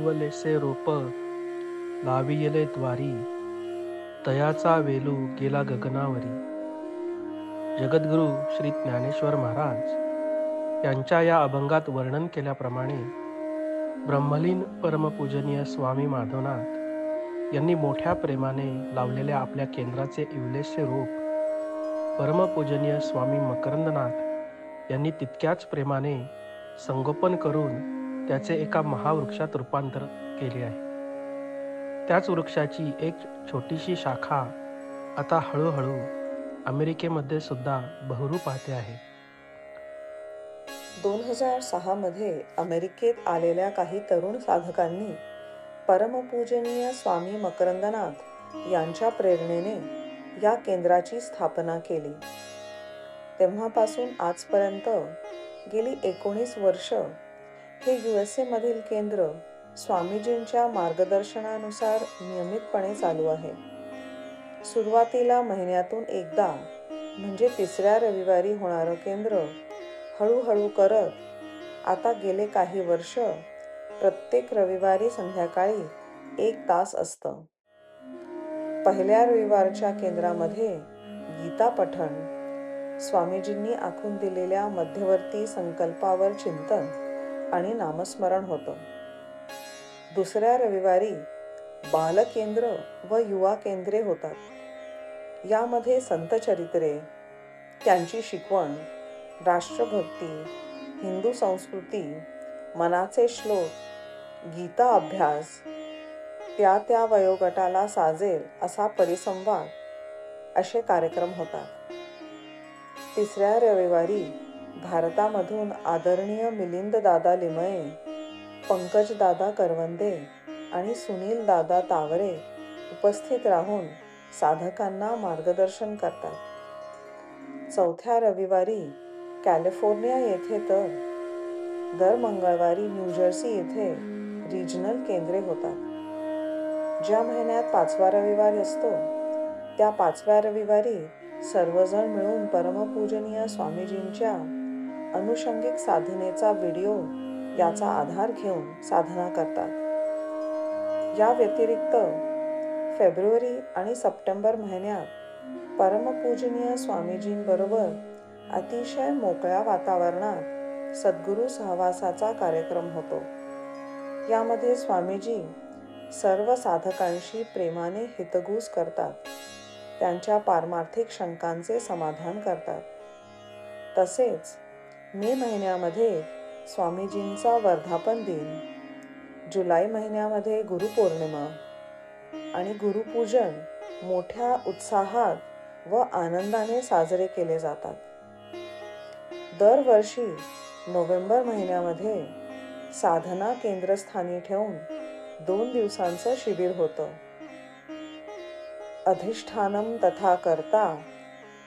इवलेसे रोप लावियले द्वारी तयाचा वेलू गेला गगनावरी. जगद्गुरू श्री ज्ञानेश्वर महाराज यांच्या या अभंगात वर्णन केल्याप्रमाणे ब्रह्मलीन परमपूजनीय स्वामी माधवनाथ यांनी मोठ्या प्रेमाने लावलेल्या आपल्या केंद्राचे इवलेसे रोप परमपूजनीय स्वामी मकरंदनाथ यांनी तितक्याच प्रेमाने संगोपन करून त्याचे एका महावृक्षात रूपांतर केले आहे. त्याच वृक्षाची एक छोटीशी शाखा आता हळूहळू अमेरिकेमध्ये सुद्धा बहरू पाहते आहे. दोन हजार सहामध्ये अमेरिकेत आलेल्या काही तरुण साधकांनी परमपूजनीय स्वामी मकरंदनाथ यांच्या प्रेरणेने या केंद्राची स्थापना केली. तेव्हापासून आजपर्यंत गेली एकोणीस वर्ष हे यू एस एमधील केंद्र स्वामीजींच्या मार्गदर्शनानुसार नियमितपणे चालू आहे. सुरुवातीला महिन्यातून एकदा म्हणजे तिसऱ्या रविवारी होणारं केंद्र हळूहळू करत आता गेले काही वर्ष प्रत्येक रविवारी संध्याकाळी एक तास असतं. पहिल्या रविवारच्या केंद्रामध्ये गीता पठण स्वामीजींनी आखून दिलेल्या मध्यवर्ती संकल्पावर चिंतन आणि नामस्मरण होतं. दुसऱ्या रविवारी बालकेंद्र व युवा केंद्रे होतात. यामध्ये संतचरित्रे त्यांची शिकवण राष्ट्रभक्ती हिंदू संस्कृती मनाचे श्लोक गीता अभ्यास त्या त्या वयोगटाला साजेल असा परिसंवाद असे कार्यक्रम होतात. तिसऱ्या रविवारी भारतामधून आदरणीय मिलिंद दादा लिमये पंकज दादा करवंदे आणि सुनील दादा तावरे उपस्थित राहून साधकांना मार्गदर्शन करतात. चौथ्या रविवारी कॅलिफोर्निया येथे तर दर मंगळवारी न्यूजर्सी येथे रिजनल केंद्रे होतात. ज्या महिन्यात पाचवा रविवार असतो त्या पाचव्या रविवारी सर्वजण मिळून परमपूजनीय स्वामीजींच्या अनुषंगिक साधनेचा व्हिडिओ याचा आधार घेऊन साधना करतात. या व्यतिरिक्त फेब्रुवारी आणि सप्टेंबर महिन्यात परमपूजनीय स्वामीजींबरोबर अतिशय मोकळ्या वातावरणात सद्गुरू सहवासाचा कार्यक्रम होतो. यामध्ये स्वामीजी सर्व साधकांशी प्रेमाने हितगूज करतात. त्यांच्या पारमार्थिक शंकांचे समाधान करतात. तसेच मे महिन्यामध्ये स्वामीजींचा वर्धापन दिन. जुलै महिन्यामध्ये गुरुपौर्णिमा. आणि गुरुपूजन मोठ्या उत्साहात व आनंदाने साजरे केले जातात. दरवर्षी नोव्हेंबर महिन्यामध्ये साधना केंद्रस्थानी ठेवून दोन दिवसांचं शिबिर होतं. अधिष्ठानम तथा करता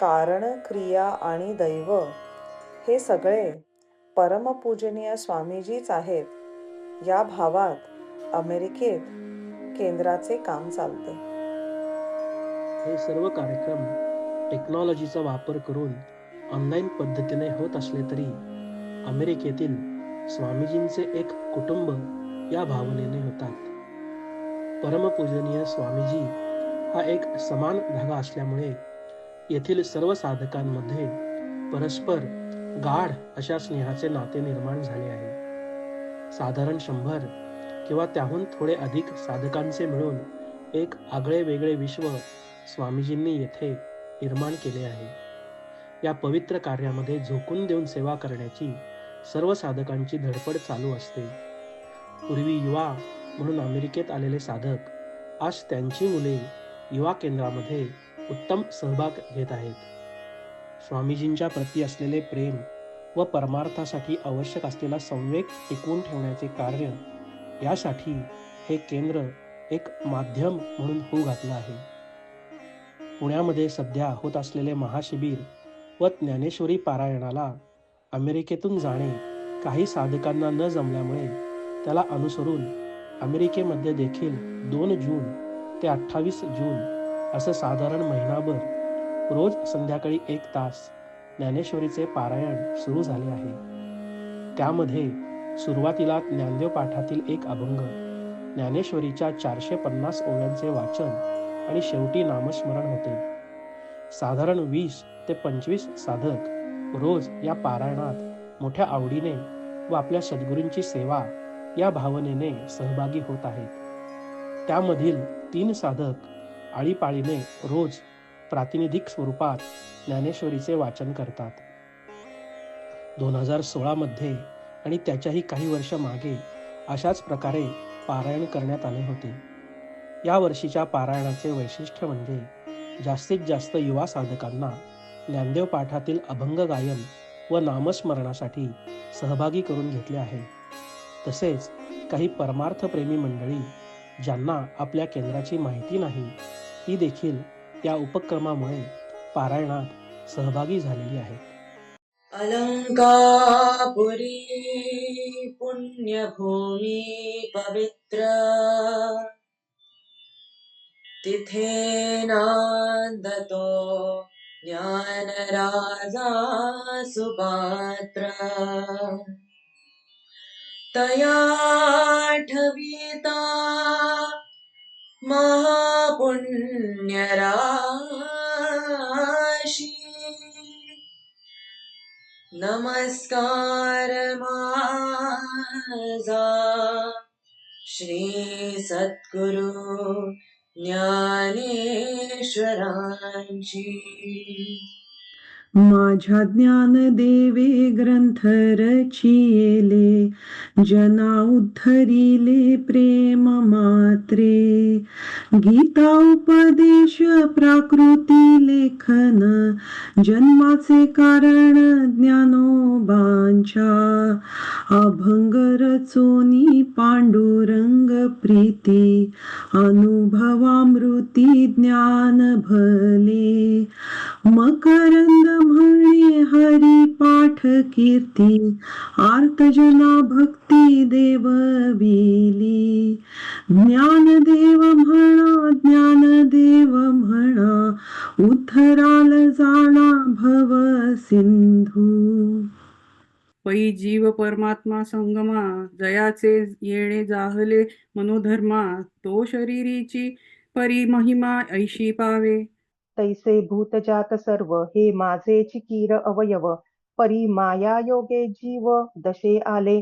कारण क्रिया आणि दैव हे सगळे परमपूजनीय स्वामीजीच आहेत. या भावात अमेरिकेत केंद्राचे काम चालते. हे सर्व कार्यक्रम टेक्नॉलॉजीचा वापर करून ऑनलाईन पद्धतीने होत असले तरी अमेरिकेतील स्वामीजींचे एक कुटुंब या भावनेने होतात. परमपूजनीय स्वामीजी हा एक समान धागा असल्यामुळे येथील सर्व साधकांमध्ये परस्पर गाढ अशा स्नेहाचे नाते निर्माण झाले आहे. साधारण शंभर किंवा त्याहून थोडे अधिक साधकांचे मिळून एक आगळे वेगळे विश्व स्वामीजींनी येथे निर्माण केले आहे. या पवित्र कार्यामध्ये झोकून देऊन सेवा करण्याची सर्व साधकांची धडपड चालू असते. पूर्वी युवा म्हणून अमेरिकेत आलेले साधक आज त्यांची मुले युवा केंद्रामध्ये उत्तम सहभाग घेत आहेत. स्वामीजींच्या प्रती असलेले प्रेम व परमार्थासाठी आवश्यक असलेला संवेग टिकवून ठेवण्याचे कार्य यासाठी हे केंद्र एक माध्यम म्हणून होऊ घातलं आहे. पुण्यामध्ये सध्या होत असलेले महाशिबिर व ज्ञानेश्वरी पारायणाला अमेरिकेतून जाणे काही साधकांना न जमल्यामुळे त्याला अनुसरून अमेरिकेमध्ये देखील दोन जून ते अठ्ठावीस जून असं साधारण महिनाभर रोज संध्याकाळी एक तास ज्ञानेश्वरीचे पारायण सुरू झाले आहे. त्यामध्ये सुरुवातीला ज्ञानदेव पाठातील एक अभंग ज्ञानेश्वरीच्या चारशे पन्नास ओव्यांचे वाचन आणि शेवटी नामस्मरण होते. साधारण वीस ते पंचवीस साधक रोज या पारायणात मोठ्या आवडीने व आपल्या सद्गुरूंची सेवा या भावनेने सहभागी होत आहेत. त्यामधील तीन साधक आळीपाळीने रोज प्रातिनिधिक स्वरूपात ज्ञानेश्वरीचे वाचन करतात. दोन हजार सोळामध्ये आणि त्याच्याही काही वर्ष मागे अशाच प्रकारे पारायण करण्यात आले होते. या वर्षीच्या पारायणाचे वैशिष्ट्य म्हणजे जास्तीत जास्त युवा साधकांना ज्ञानदेव पाठातील अभंग गायन व नामस्मरणासाठी सहभागी करून घेतले आहे. तसेच काही परमार्थप्रेमी मंडळी ज्यांना आपल्या केंद्राची माहिती नाही ती देखील या उपक्रमामुळे पारायणात सहभागी झालेली आहेत अलङ्कापुरी पुण्यभूमी पवित्र। तिथे नान्दतो ज्ञानराजा सुपात्र तया ठविता महापुण्यराशी। नमस्कार माझा। श्री सद्गुरु ज्ञानेश्वरांची। माझ्या ज्ञानदेवे ग्रंथ रचिले जना उद्धरिले प्रेम मात्रे. गीता उपदेश प्राकृती लेखन. जन्माचे कारण ज्ञानोबांच्या. अभंग रचोनी पांडुरंग प्रीती. अनुभवामृती ज्ञान भले. मकरंद म्हणे हरी पाठ कीर्ती आर्तजना भक्ती देवविली. ज्ञानदेव म्हणा ज्ञानदेव म्हणा उथराल जाणा भव सिंधू. पै जीव परमात्मा संगमा जयाचे येणे जाहले मनोधर्मा तो शरीरीची परिमहिमा ऐशी पावे. तैसे भूतजात सर्व हे माझे चिकीर अवयव परी माया योगे जीव दशे आले.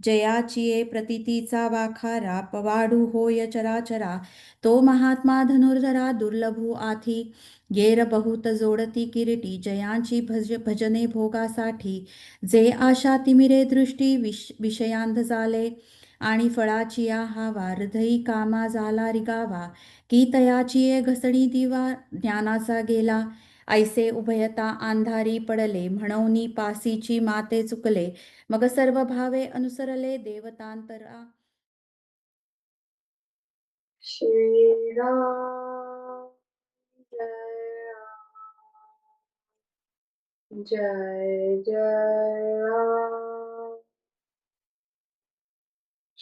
जयाचिये प्रतितीचा वाखारा पवाडू होय चराचरा तो महात्मा धनुर्धरा दुर्लभू आथी गेर बहुत जोडती किरीटी जयांची भज भजने भोगासाठी. जे आशा तिमिरे दृष्टी विष विषयांध झाले आणि फळाची हावा हृदयी कामा झाला रिगावा. की तयाची घसणी दिवा ज्ञानाचा गेला. ऐसे उभयता अंधारी पडले म्हणवनी पासीची माते चुकले. मग सर्व भावे अनुसरले देवतांतरा. श्रीराम जय जय जय